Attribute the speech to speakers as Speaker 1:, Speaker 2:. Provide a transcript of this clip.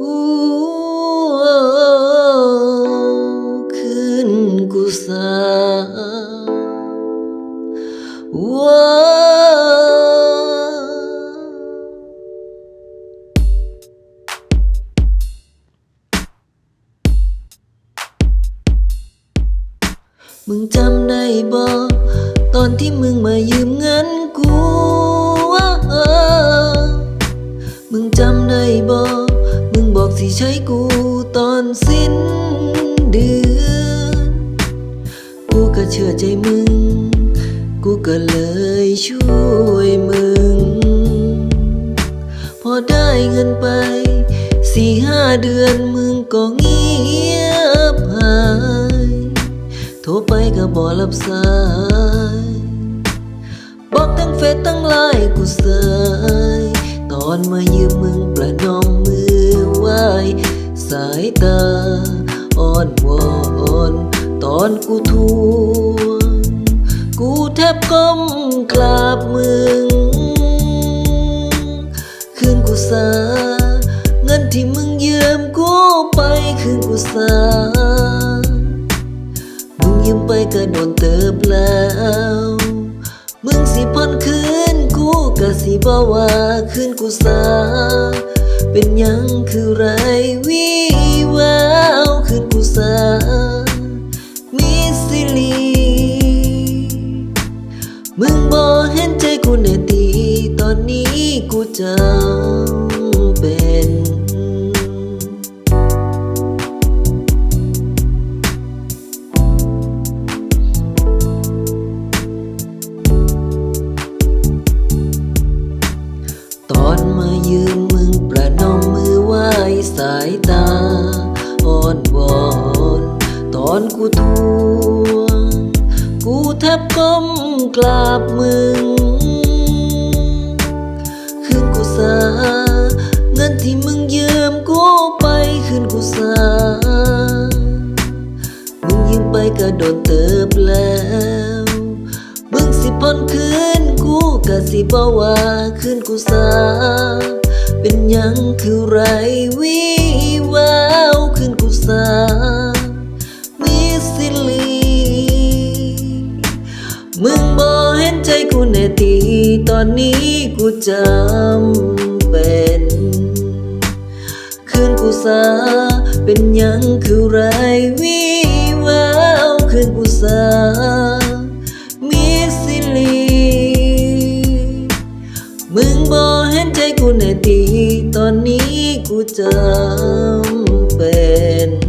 Speaker 1: อู้คืนกูสาว้ามึงจำได้บ่ตอนที่มึงมายืมเงินกู มึงจำได้บ่มึงบอก สิใช้กูตอนสิ้นเดือน กูก็เชื่อใจมึง กูก็เลยช่วยมึง พอได้เงินไปสี่ห้าเดือนมึงก็เงียบหาย โทรไปก็บ่รับสาย บอกทั้งเฟซทั้งไลน์กูเสยตอนมายืมมึงประนอมมือ ยตาอ่อนวอนตอนกูทวง กูแทบก้มกราบมึง คืนกูสา เงินที่มึงยืมกูไปคืนกูสา มึงยืมไปก็โดนเติบแล้ว มึงสิผ่อนคืนกูก็สิบ่ว่าคืนกูสา เป็นยังคือไรวิ นี้จำเป็น ตอนมายืมมึงประนมมือไหว้สายตาอ่อนวอนตอนกูทวง กูแทบก้มกราบมึงา เงินที่มึงยืมกูไปคืนกูสามึงยืมไปก็โดนเติบแล้ว มึงสิผ่อนคืนกูก็สิบ่ว่าคืนกูสาเป็นยังคือไรวิแววคืนกู ห็นใจกูแน่ทีตอนนี้กูจำเป็น คืนกูสาเป็นยังคือไรวิแววคืนกูสามีสิลี มึงบ่เห็นใจกูแน่ทีตอนนี้กูจำเป็น